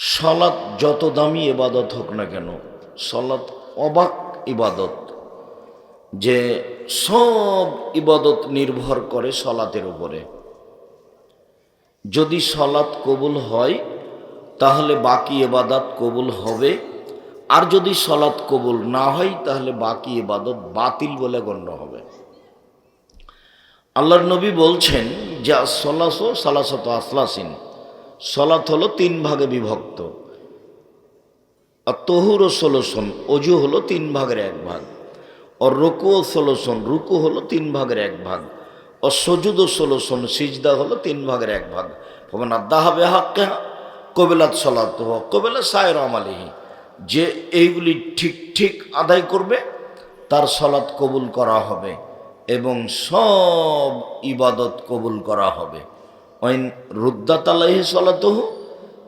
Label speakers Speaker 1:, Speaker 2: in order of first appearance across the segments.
Speaker 1: সলাৎ যত দামি ইবাদত হোক না কেন সলাৎ অবাক ইবাদত। যে সব ইবাদত নির্ভর করে সলাতের উপরে। যদি সলাৎ কবুল হয়, তাহলে বাকি এবাদত কবুল হবে। আর যদি সলাৎ কবুল না হয়, তাহলে বাকি এবাদত বাতিল বলে গণ্য হবে। আল্লাহর নবী বলছেন, যে সলাস সালাসত আসলাসিন। সলাৎ হলো তিন ভাগে বিভক্ত। আর তহুর ও ষোলোশন, অজু হলো তিন ভাগের এক ভাগ। ও রুকু ও ষোলোশন, রুকু হলো তিন ভাগের এক ভাগ। ও সজুদ ও ষোলোশন, সিজদা হলো তিন ভাগের এক ভাগ। ভবন আদাহাবে হাক্কে, কবিলাত সলাত কবেলা সায়ের আমালিহি। যে এইগুলি ঠিক ঠিক আদায় করবে, তার সলাৎ কবুল করা হবে এবং সব ইবাদত কবুল করা হবে। ওইন রুদ্দাতালাহি সলাতহু,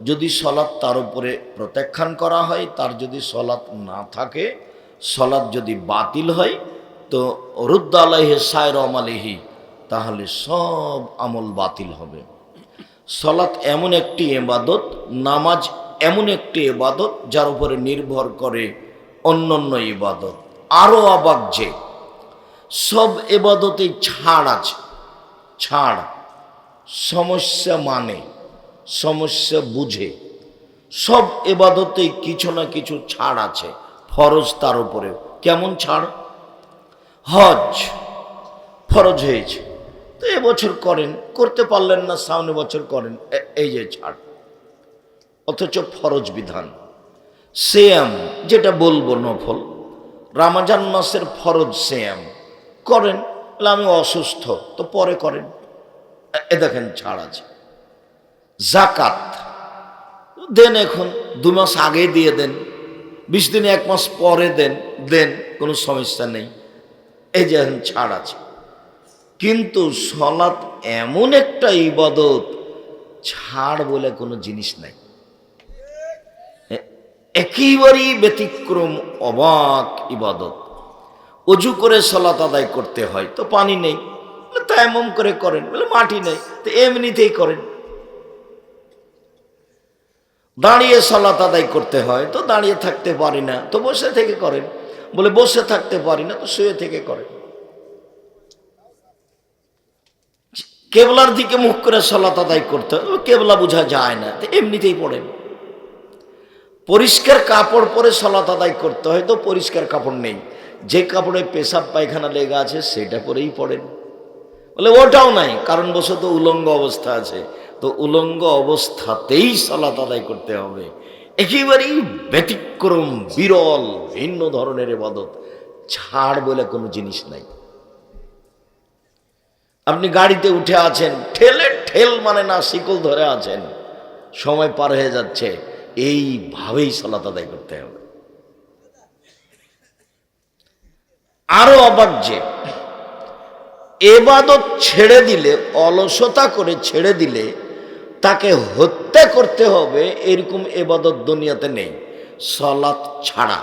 Speaker 1: যদি সলাৎ তার উপরে প্রত্যাখ্যান করা হয়, তার যদি সলাৎ না থাকে সলাৎ যদি বাতিল হয়, তো রুদ্দ আলাহে সায়র আমালিহি তাহলে সব আমল বাতিল হবে। সলাৎ এমন একটি এবাদত নামাজ এমন একটি এবাদত যার উপরে নির্ভর করে অন্যান্য ইবাদত। আরও অবাক যে, সব এবাদতে ছাড় আছে, ছাড়। সমস্যা মানে সমস্যা বুঝে। সব এবাদতেই কিছু না কিছু ছাড় আছে, ফরজ তার উপরে। কেমন ছাড়? হজ ফরজ হয়েছে। তো এবছর করেন, করতে পারলেন না, সামনে বছর করেন এই যে ছাড়। অথচ ফরজ বিধান। সেয়াম, যেটা বলব নফল, রামাজান মাসের ফরজ সেয়াম। করেন আমি অসুস্থ, তো পরে করেন। এ- দেখেন ছাড় আছে। জাকাত। দেন এখন দু মাস আগে দিয়ে দেন, বিশ দিনে এক মাস পরে দেন দেন, কোনো সমস্যা নেই। এই যে এখন ছাড় আছে। কিন্তু সলাৎ এমন একটা ইবাদত ছাড় বলে কোনো জিনিস নাই। একেবারেই ব্যতিক্রম, অবাক ইবাদত। অজু করে সলাত আদায় করতে হয়, তো পানি নেই। বলে তায়াম্মম করে করেন। বলে, মাটি নেই, তো এমনিতেই করেন। দাঁড়িয়ে সলাত আদায় করতে হয়, তো দাঁড়িয়ে থাকতে পারি না, তো বসে থেকে করেন। বলে, বসে থাকতে পারি না, তো শুয়ে থেকে করেন। কেবলার দিকে মুখ করে সলাত আদায় করতে হয় কেবলা বোঝা যায় না, তো এমনিতেই পড়েন। পরিষ্কার কাপড় পরে সলাত আদায় করতে হয়, তো পরিষ্কার কাপড় নেই। যে কাপড়ে পেশাব, পায়খানা লেগে আছে, সেটা পরেই পড়েন। বলে, ওটাও নাই, কারণ বশত উলঙ্গ অবস্থা আছে। তো উলঙ্গ অবস্থাতেই সলাত আদায় করতে হবে। একেবারেই ব্যতিক্রম, বিরল, ভিন্ন ধরনের এবাদত ছাড় বলে কোনো জিনিস নাই। আপনি গাড়িতে উঠে আছেন, ঠেলে ঠেল মানে না, শিকল ধরে আছেন। সময় পার হয়ে যাচ্ছে, এইভাবেই সলাত আদায় করতে হবে। আরও অবাক যে এবাদত ছেড়ে দিলে, অলসতা করে ছেড়ে দিলে, তাকে হত্যা করতে হবে, এরকম এবাদত দুনিয়াতে নেই। সলাৎ ছাড়া।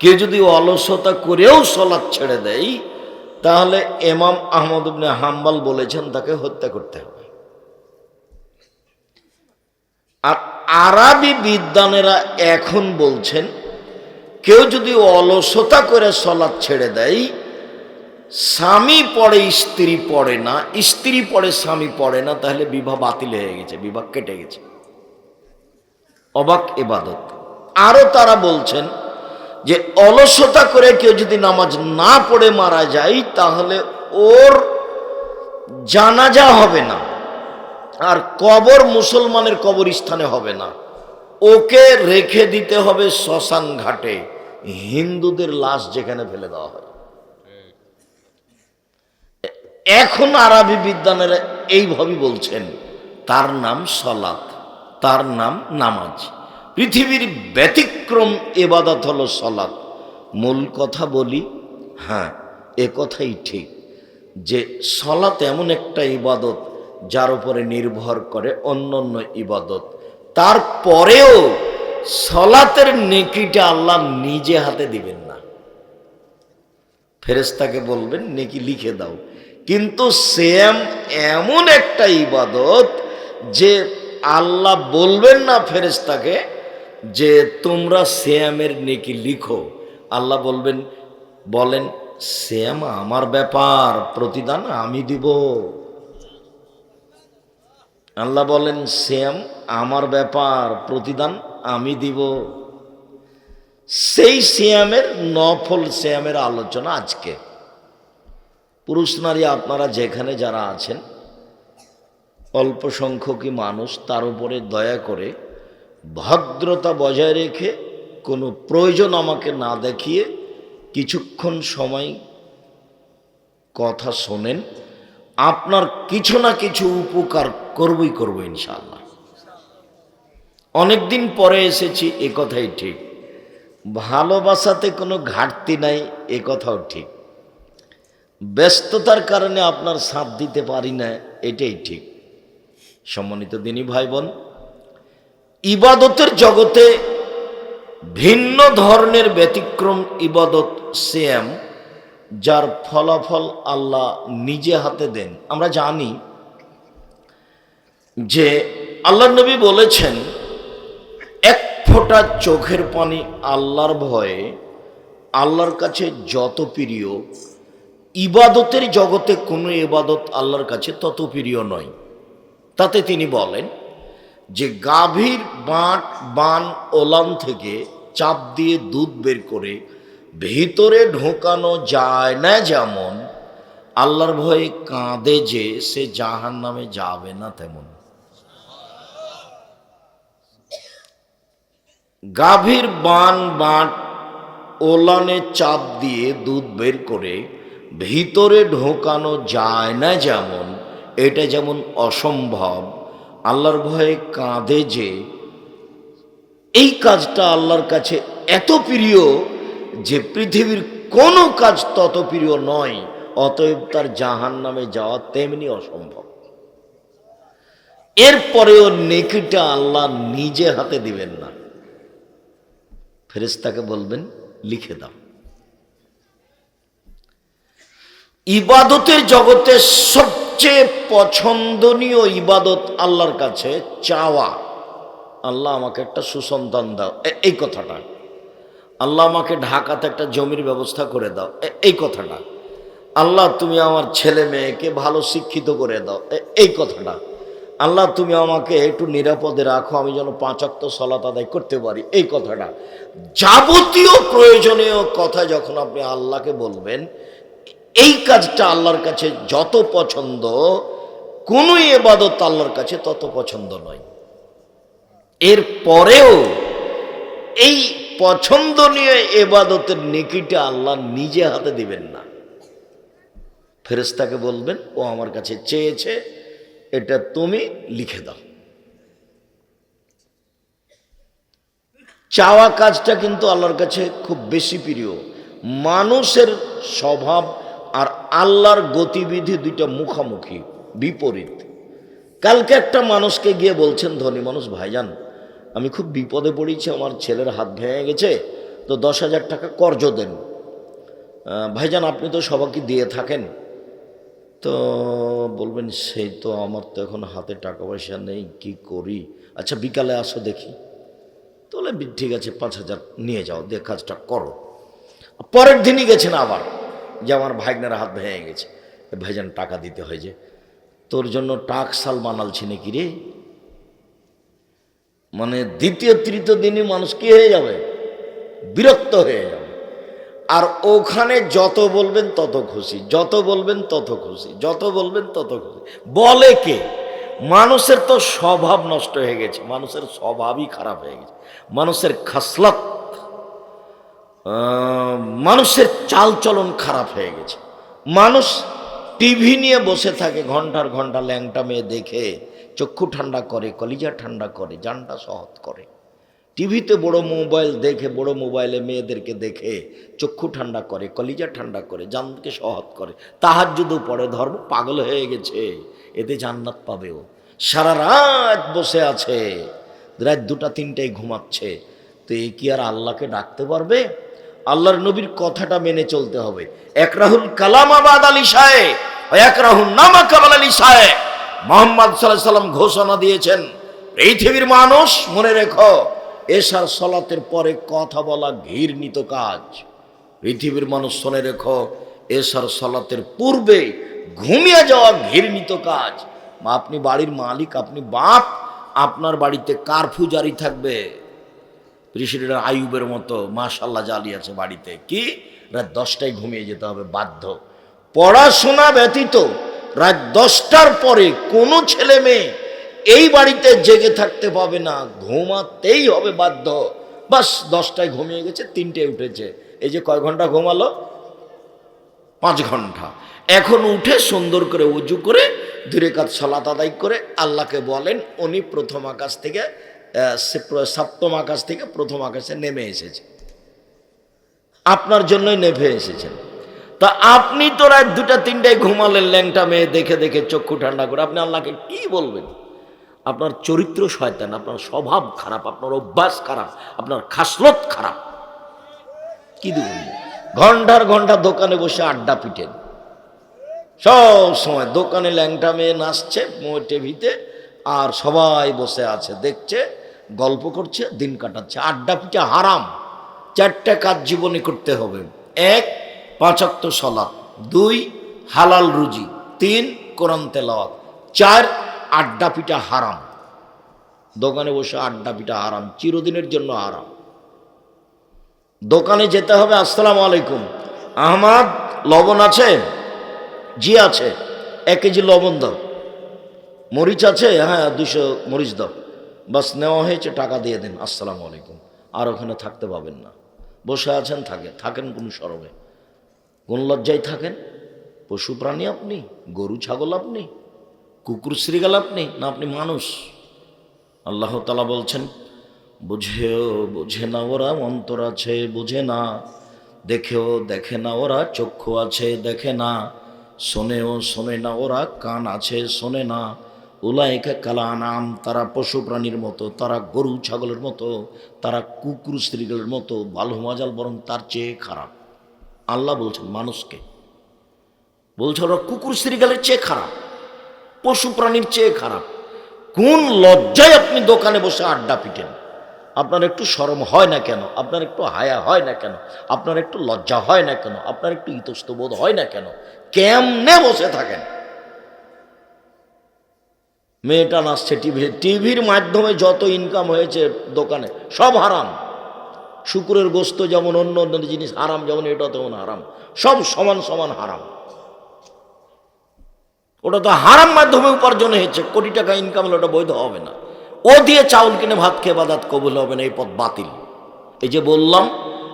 Speaker 1: কেউ যদি অলসতা করেও সলাৎ ছেড়ে দেয়, তাহলে এমাম আহমদ ইবনে হাম্বাল বলেছেন তাকে হত্যা করতে হবে। আর আরবি বিদ্বানেরা এখন বলছেন, কেউ যদি অলসতা করে সলাৎ ছেড়ে দেয় স্বামী পড়ে, স্ত্রী পড়ে না। স্ত্রী পড়ে, স্বামী পড়ে না, তাহলে বিবাহ বাতিল হয়ে গেছে, বিবাহ কেটে গেছে। অবাক এবাদত। আরও তারা বলছেন যে, অলসতা করে কেউ যদি নামাজ না পড়ে মারা যায়, তাহলে ওর জানাজা হবে না, আর কবর মুসলমানের কবরস্থানে হবে না। ওকে রেখে দিতে হবে শ্মশান ঘাটে। হিন্দুদের লাশ যেখানে ফেলে দেওয়া হয়। এখন আরবি বিদ্যানেরা এইভাবেই বলছেন, তার নাম সলাত, তার নাম নামাজ। পৃথিবীর ব্যতিক্রম এবাদত হলো সলাত। মূল কথা বলি হ্যাঁ এ কথাই ঠিক, যে সলাত এমন একটা ইবাদত যার উপরে নির্ভর করে অন্য অন্য ইবাদত। তারপরেও সলাতের নেকিটা আল্লাহ নিজে হাতে দিবেন না। ফেরেস্তাকে বলবেন, নেকি লিখে দাও। কিন্তু সেম এমন একটা ইবাদত যে আল্লাহ বলবেন না ফেরেস্তাকে যে তোমরা শ্যামের নেকি লিখো। আল্লাহ বলবেন, বলেন শ্যাম আমার ব্যাপার, প্রতিদান আমি দিব। আল্লাহ বলেন শ্যাম আমার ব্যাপার, প্রতিদান আমি দিব। সেই শ্যামের নফল শ্যামের আলোচনা আজকে। পুরুষ নারী আপনারা যেখানে যারা আছেন, অল্প সংখ্যকই মানুষ, তার উপরে দয়া করে ভদ্রতা বজায় রেখে কোনো প্রয়োজন আমাকে না দেখিয়ে কিছুক্ষণ সময় কথা শোনেন। আপনার কিছু না কিছু উপকার করবই করব ইনশাল্লাহ অনেকদিন পরে এসেছি, এ কথাই ঠিক। ভালোবাসাতে কোনো ঘাটতি নাই, এ কথাও ঠিক। ব্যস্ততার কারণে আপনার সাথ দিতে পারি না, এটাই ঠিক। সম্মানিত দিনী ভাই বোন ইবাদতের জগতে ভিন্ন ধরনের ব্যতিক্রম ইবাদত সেম যার ফলাফল আল্লাহ নিজে হাতে দেন। আমরা জানি যে আল্লাহ নবী বলেছেন, এক ফোঁটা চোখের পানি আল্লাহর ভয়ে আল্লাহর কাছে যত প্রিয় ইবাদতের জগতে কোনো ইবাদত আল্লাহর কাছে তত প্রিয় নয়। তাতে তিনি বলেন যে গাভীর বাঁট, বান ওলান থেকে চাপ দিয়ে দুধ বের করে ভিতরে ঢোকানো যায় না যেমন আল্লাহর ভয়ে কাঁদে যে সে জাহান নামে যাবে না তেমন। গাভীর বান বাঁট ওলানে চাপ দিয়ে দুধ বের করে ভিতরে ঢোকানো যায় না যেমন, এটা যেমন অসম্ভব। আল্লাহর ভয়ে কাঁদে যে, এই কাজটা আল্লাহর কাছে এত প্রিয় যে পৃথিবীর কোনো কাজ তত প্রিয় নয়, অতএব তার জাহান নামে যাওয়া তেমনি অসম্ভব। এরপরেও নেকিটা আল্লাহ নিজে হাতে দিবেন না। ফেরেস্তাকে বলবেন, লিখে দাও। ইবাদতের জগতে সবচেয়ে পছন্দনীয় ইবাদত আল্লাহর কাছে চাওয়া। আল্লাহ আমাকে একটা সুসন্তান দাও। এই কথাটা। আল্লাহ আমাকে ঢাকাতে একটা জমির ব্যবস্থা করে দাও। এই কথাটা। আল্লাহ তুমি আমার ছেলে মেয়েকে ভালো শিক্ষিত করে দাও। এই কথাটা। আল্লাহ তুমি আমাকে একটু নিরাপদে রাখো, আমি যেন পাঁচাত্ত সলাত আদায় করতে পারি। এই কথাটা। যাবতীয় প্রয়োজনীয় কথা যখন আপনি আল্লাহকে বলবেন এই কাজটা আল্লাহর কাছে যত পছন্দ, কোন এবাদত আল্লাহর কাছে তত পছন্দ নয়। এর পরেও এই পছন্দনীয় এবাদতের নেকিটা আল্লাহ নিজে হাতে দিবেন না। ফেরেস্তাকে বলবেন, ও আমার কাছে চেয়েছে, এটা তুমি লিখে দাও। চাওয়া কাজটা কিন্তু আল্লাহর কাছে খুব বেশি প্রিয়। মানুষের স্বভাব আর আল্লাহর গতিবিধি দুইটা মুখামুখি, বিপরীত। কালকে একটা মানুষকে গিয়ে বলছেন, ধনী মানুষ, ভাইজান, আমি খুব বিপদে পড়েছি, আমার ছেলের হাত ভেঙে গেছে, তো দশ হাজার টাকা কর্জ দেন। ভাইজান, আপনি তো সবাইকে দিয়ে থাকেন? তো বলবেন, সেই তো আমার তো এখন হাতে টাকা পয়সা নেই, কি করি? আচ্ছা বিকালে আসো দেখি। তাহলে ঠিক আছে, পাঁচ হাজার নিয়ে যাও, দিয়ে কাজটা করো। পরের দিনই গেছেন আবার? যে আমার ভাইগনার হাত ভেঙে গেছে। ভাইজান, টাকা দিতে হয় যে। তোর জন্য টাক সাল বানালছি নাকি রে? মানে দ্বিতীয়, তৃতীয় দিনই মানুষ কি হয়ে যাবে? বিরক্ত হয়ে যাবে। আর ওখানে যত বলবেন তত খুশি, যত বলবেন তত খুশি, যত বলবেন তত খুশি। বলে কে? মানুষের তো স্বভাব নষ্ট হয়ে গেছে, মানুষের স্বভাবই খারাপ হয়ে গেছে। মানুষের খাসলাত মানুষের চালচলন খারাপ হয়ে গেছে। মানুষ টিভি নিয়ে বসে থাকে, ঘণ্টার ঘণ্টা ল্যাংটা মেয়ে দেখে, চক্ষু ঠান্ডা করে, কলিজা ঠান্ডা করে, জানটা সহজ করে। টিভিতে বড় মোবাইল দেখে, বড় মোবাইলে মেয়েদেরকে দেখে, চক্ষু ঠান্ডা করে, কলিজা ঠান্ডা করে, জানকে সহজ করে। তাহার যদি পড়ে ধর্ম পাগল হয়ে গেছে, এতে জান্নাত পাবেও। সারা রাত বসে আছে, রাত দুটা তিনটায় ঘুমাচ্ছে, তো এই কি আর আল্লাহকে ডাকতে পারবে? আল্লাহর নবীর কথাটা মেনে চলতে হবে। এক রাহুল কালাম আবাদ আলী সাহে এক রাহুল নামা কামাল আলী সাহে মোহাম্মদ সাল্লাহ সাল্লাম ঘোষণা দিয়েছেন, পৃথিবীর মানুষ, মনে রেখো এসার সলাতের পরে কথা বলা ঘৃণিত কাজ। পৃথিবীর মানুষ শুনে রেখো এসার সলাতের পূর্বে ঘুমিয়ে যাওয়া ঘৃণিত কাজ। আপনি বাড়ির মালিক, আপনি বাপ, আপনার বাড়িতে কারফিউ জারি থাকবে। প্রেসিডেন্ট আয়ুবের মতো মাশাল্লাহ জালি আছে বাড়িতে। কি? রাত দশটায় ঘুমিয়ে যেতে হবে, বাধ্য। পড়াশোনা ব্যতীত রাত দশটার পরে কোনো ছেলে মেয়ে এই বাড়িতে জেগে থাকতে পাবে না, ঘুমাতেই হবে বাধ্য। বাস, দশটায় ঘুমিয়ে গেছে তিনটে উঠেছে। এই যে কয় ঘণ্টা ঘুমালো? পাঁচ ঘণ্টা। এখন উঠে সুন্দর করে উজু করে দূরে কাজ সলাত আদায় করে, আল্লাহকে বলেন, উনি প্রথম আকাশ থেকে সপ্তম আকাশ থেকে প্রথম আকাশে নেমে এসেছে। আপনার জন্যই নেমে এসেছেন তা আপনি তো রাত দুটা, তিনটায় ঘুমালেন, ল্যাংটা মেয়ে দেখে দেখে চক্ষু ঠান্ডা করে। আপনি আল্লাহকে কি বলবেন? আপনার চরিত্র শয়তান, আপনার স্বভাব খারাপ, আপনার অভ্যাস খারাপ, আপনার খাসলত খারাপ। কি দেবেন ঘণ্টার ঘণ্টা দোকানে বসে আড্ডা পিটেন। সব সময় দোকানে ল্যাংটা মেয়ে নাচছে টিভিতে, আর সবাই বসে আছে, দেখছে। গল্প করছে, দিন কাটাচ্ছে। আড্ডা পিঠে হারাম। চারটা কাজ জীবনে করতে হবে। এক পাঁচাত্তর সলাপ দুই, হালাল রুজি। তিন, কোরআন তেলাওয়াত। চার, আড্ডা পিঠা হারাম। দোকানে বসে আড্ডা পিঠা হারাম। চিরদিনের জন্য হারাম। দোকানে যেতে হবে, আসসালামু আলাইকুম। আহমাদ, লবণ আছে? জি আছে। এক কেজি লবণ দাও। মরিচ আছে? হ্যাঁ দুশো মরিচ দাও। বাস নেওয়া হয়েছে, টাকা দিয়ে দেন, আসসালামু আলাইকুম। আর ওখানে থাকতে পাবেন না। বসে আছেন, থাকে, থাকেন কোন সরবে। কোন লজ্জায় থাকেন? পশু প্রাণী আপনি, গরু, ছাগল আপনি, কুকুর, শ্রীগাল আপনি, না আপনি মানুষ? আল্লাহ তালা বলছেন, বুঝেও বুঝে না ওরা, অন্তর আছে বুঝে না। দেখেও দেখে না ওরা, চক্ষু আছে দেখে না। শোনেও শোনে না ওরা, কান আছে শোনে না। উলাইকা কালা নাম তারা পশু প্রাণীর মতো, তারা গরু ছাগলের মতো, তারা কুকুর স্ত্রীগুলোর মতো ভালো মাজাল বরং তার চেয়ে খারাপ। আল্লাহ বলছেন, মানুষকে। বলছে, ওরা কুকুর স্ত্রীগালের চেয়ে খারাপ, পশু প্রাণীর চেয়ে খারাপ। কোন লজ্জায় আপনি দোকানে বসে আড্ডা পিটেন? আপনার একটু শরম হয় না কেন? আপনার একটু হায়া হয় না কেন? আপনার একটু লজ্জা হয় না কেন? আপনার একটু ইতস্তবোধ হয় না কেন? কেমনে বসে থাকেন? মেয়েটা নাচছে টিভি। টিভির মাধ্যমে যত ইনকাম হয়েছে দোকানে, সব হারাম। শুকুরের গোস্ত যেমন অন্য অন্য জিনিস হারাম, যেমন এটা তেমন হারাম। সব সমান সমান হারাম। ওটা তো হারাম মাধ্যমে উপার্জন হয়েছে, কোটি টাকা ইনকাম হলে ওটা বৈধ হবে না। ও দিয়ে চাউল কিনে ভাত খেয়ে বাদাত কবুল হবে না, এই পথ বাতিল। এই যে বললাম,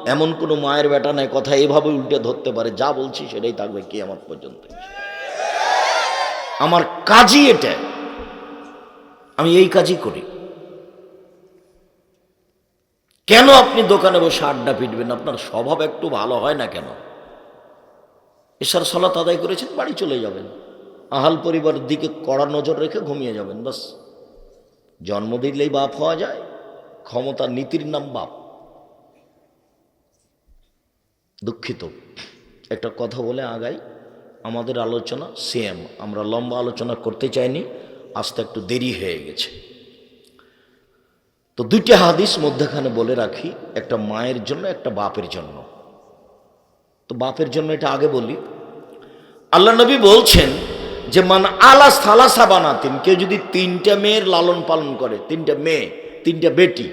Speaker 1: এমন কোনো মায়ের বেটা নাই, কথা এভাবে উল্টে ধরতে পারে, যা বলছি সেটাই থাকবে কি আমার পর্যন্ত। আমার কাজই এটা। আমি এই কাজই করি। কেন আপনি দোকানে বসে আড্ডা পিটবেন? আপনার স্বভাব একটু ভালো হয় না কেন? এসার সলাত আদায় করেছেন, বাড়ি চলে যাবেন। আহাল পরিবারের দিকে কড়া নজর রেখে ঘুমিয়ে যাবেন, বাস। জন্ম দিলেই বাপ হওয়া যায়, ক্ষমতা নীতির নাম বাপ। দুঃখিত। একটা কথা বলে আগাই। আমাদের আলোচনা সেম আমরা লম্বা আলোচনা করতে চাইনি। আসতে একটু দেরি হয়ে গেছে। তো দুইটা হাদিস মধ্যখানে বলে রাখি, একটা মায়ের জন্য, একটা বাপের জন্য। তো বাপের জন্য এটা আগে বলি। আল্লাহ নবী বলছেন যে, মান আলাস সালাসা বানাতেন কেউ যদি তিনটা মেয়ের লালন পালন করে, তিনটা মেয়ে, তিনটা বেটি,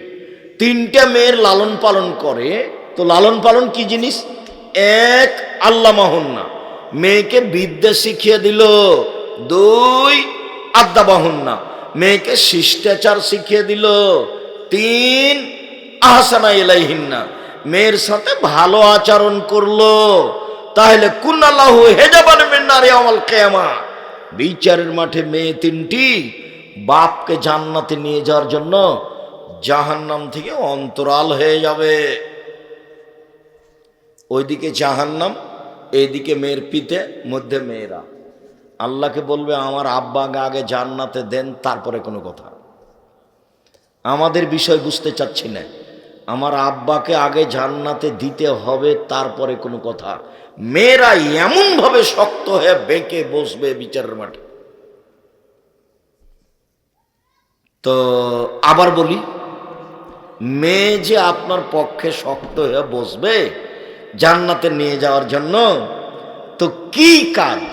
Speaker 1: তিনটা মেয়ের লালন পালন করে, তো লালন পালন কি জিনিস? এক আল্লাহ মাহন্না মেয়েকে বিদ্যা শিখিয়ে দিল। দুই আদ্যা বাহন্না মেয়েকে শিষ্টাচার শিখিয়ে দিল। তিন, আহসানা ইলাইহিন্না। মেয়ের সাথে ভালো আচরণ করল। তাহলে কুন্নাল্লাহু হেজাবান মিন্নারে আমল কেয়ামা। বিচারের মাঠে মেয়ে তিনটি, বাপকে জান্নাতে নিয়ে যাওয়ার জন্য জাহান্নাম থেকে অন্তরাল হয়ে যাবে। ওইদিকে জাহান্নাম এইদিকে মেয়ের পিতে, মধ্যে মেয়েরা। আল্লাহকে বলবে, আমার আব্বাকে আগে জান্নাতে দেন, তারপরে কোনো কথা। আমাদের বিষয় বুঝতে চাচ্ছি না। আমার আব্বাকে আগে জান্নাতে দিতে হবে, তারপরে কোনো কথা। মেয়েরা এমনভাবে শক্ত হয়ে বেঁকে বসবে বিচারের মাঠে। তো আবার বলি, মেয়ে যে আপনার পক্ষে শক্ত হয়ে বসবে জান্নাতে নিয়ে যাওয়ার জন্য, তো কি কাজ?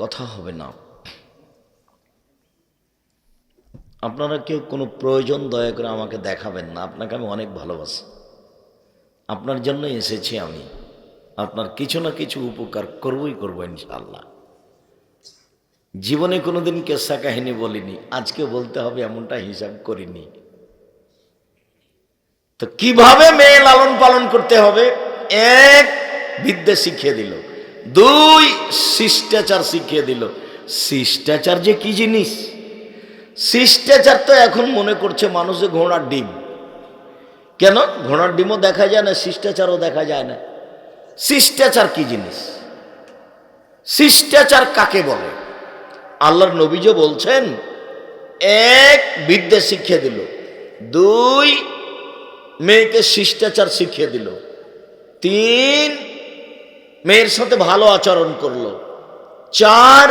Speaker 1: কথা হবে না। আপনারা কেউ কোনো প্রয়োজন দয়া করে আমাকে দেখাবেন না। আপনাকে আমি অনেক ভালোবাসি। আপনার জন্য এসেছি আমি। আপনার কিছু না কিছু উপকার করবই করব ইনশাল্লাহ জীবনে কোনোদিন কেসা কাহিনী বলিনি। আজকে বলতে হবে এমনটা হিসাব করিনি। তো কীভাবে মেয়ে লালন পালন করতে হবে? এক বিদ্যে শিখিয়ে দিল। দুই শিষ্টাচার শিখিয়ে দিল। শিষ্টাচার যে কি জিনিস? শিষ্টাচার তো এখন মনে করছে মানুষে ঘোড়ার ডিম। কেন? ঘোড়ার ডিমও দেখা যায় না, শিষ্টাচারও দেখা যায় না। শিষ্টাচার কি জিনিস? শিষ্টাচার কাকে বলে? আল্লাহর নবীজ বলছেন, এক বিদ্যে শিখিয়ে দিল, দুই মেয়েকে শিষ্টাচার শিখিয়ে দিল, তিন মেয়ের সাথে ভালো আচরণ করল। চার,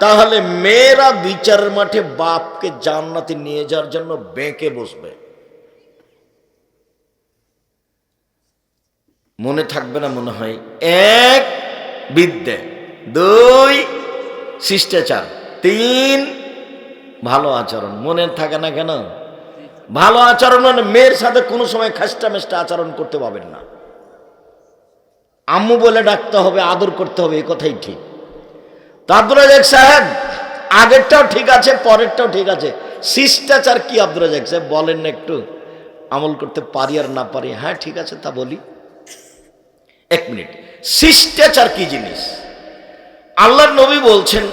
Speaker 1: তাহলে মেয়েরা বিচার মাঠে বাপকে জান্নাতে নিয়ে যাওয়ার জন্য বেঁকে বসবে। মনে থাকবে না মনে হয়। এক, বিদ্যে। দুই, শিষ্টাচার। তিন, ভালো আচরণ। মনে থাকে না কেন? ভালো আচরণ মানে মেয়ের সাথে কোনো সময় খাস্টা মেস্টা আচরণ করতে পারবেন না। আম্মু বলে ডাকতে হবে, আদর করতে হবে, এ কথাই ঠিক। তা সাহেব, আগেরটাও ঠিক আছে, পরেরটাও ঠিক আছে। শিষ্টাচার কি আব্দুল রাজাক সাহেব? বলেন না একটু। আমল করতে পারি আর না পারি? হ্যাঁ ঠিক আছে, তা বলি। এক মিনিট। শিষ্টাচার কি জিনিস? আল্লাহর নবী বলছেন,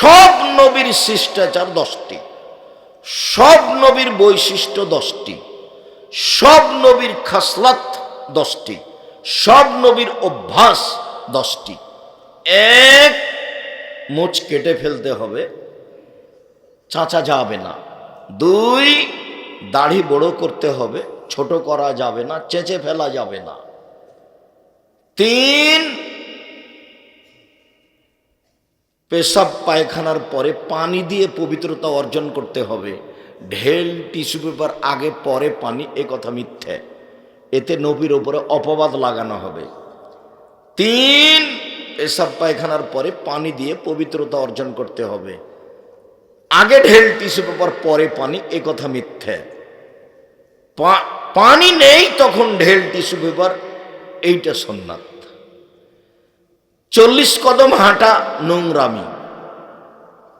Speaker 1: সব নবীর শিষ্টাচার দশটি। সব নবীর বৈশিষ্ট্য দশটি। সব নবীর খাসলাত দশটি। সব নবীর অভ্যাস দশটি। এক, মোচ কেটে ফেলতে হবে, চাচা যাবে না। দুই, দাড়ি বড় করতে হবে, ছোট করা যাবে না, চেঁচে ফেলা যাবে না। তিন, পেশাব পায়খানার পরে পানি দিয়ে পবিত্রতা অর্জন করতে হবে। ঢেল, টিস্যু পেপার আগে, পরে পানি, এ কথা মিথ্যে। এতে নবীর ওপরে অপবাদ লাগানো হবে। তিন পেশাব পায়খানার পরে পানি দিয়ে পবিত্রতা অর্জন করতে হবে। আগে ঢেল টিস্যু পেপার, পরে পানি, এ কথা মিথ্যে। পানি নেই তখন ঢেল টিস্যু পেপার, এইটা সন্ন্যাত চল্লিশ কদম হাঁটা নোংরামি।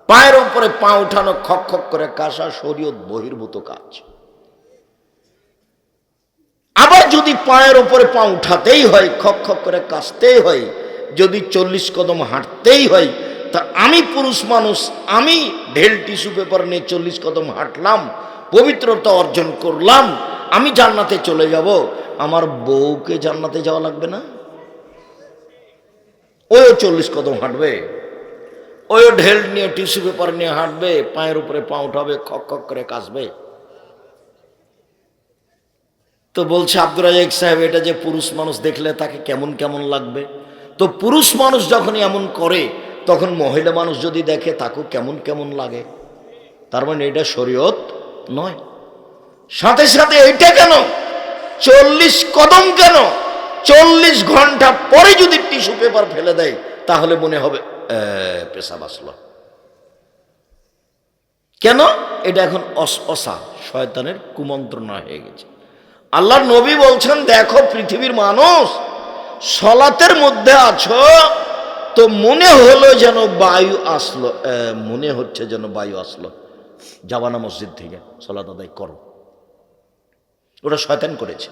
Speaker 1: পায়ের উপরে পা উঠানো খক খক করে কাশা শরীয়ত বহির্ভূত কাজ। আবার যদি পায়ের উপরে পা উঠাতেই হয়, খক খক করে কাশতেই হয়, যদি চল্লিশ কদম হাঁটতেই হয়, তা আমি পুরুষ মানুষ, আমি ঢেল টিস্যু পেপার নিয়ে চল্লিশ কদম হাঁটলাম, পবিত্রতা অর্জন করলাম, আমি জান্নাতে চলে যাব, আমার বউকে জান্নাতে যাওয়া লাগবে না? ওও চল্লিশ কদম হাঁটবে ওও ঢেল নিয়ে টিস্যু পেপার নিয়ে হাঁটবে, পায়ের উপরে পা উঠাবে, খক খক করে কাশবে। তো বলছে আব্দুর রাজাক সাহেব এটা যে পুরুষ মানুষ দেখলে তাকে কেমন কেমন লাগবে? তো পুরুষ মানুষ যখন এমন করে তখন মহিলা মানুষ যদি দেখে তাকেও কেমন কেমন লাগে। তার মানে এটা শরীয়ত নয়। সাথে সাথে এটা কেন? চল্লিশ কদম কেন? চল্লিশ ঘণ্টা পরে যদি টিস্যু পেপার ফেলে দেয় তাহলে মনে হবে "এ, পেশাব আসলো। কেন? এটা এখন অসা শয়তানের কুমন্ত্রণা হয়ে গেছে। আল্লাহর নবী বলছেন, দেখো পৃথিবীর মানুষ সলাতের মধ্যে আছো, তো মনে হলো যেন বায়ু আসলো। মনে হচ্ছে যেন বায়ু আসলো। যাবানা মসজিদ থেকে, সলাত আদায় করো। ওটা শয়তান করেছে।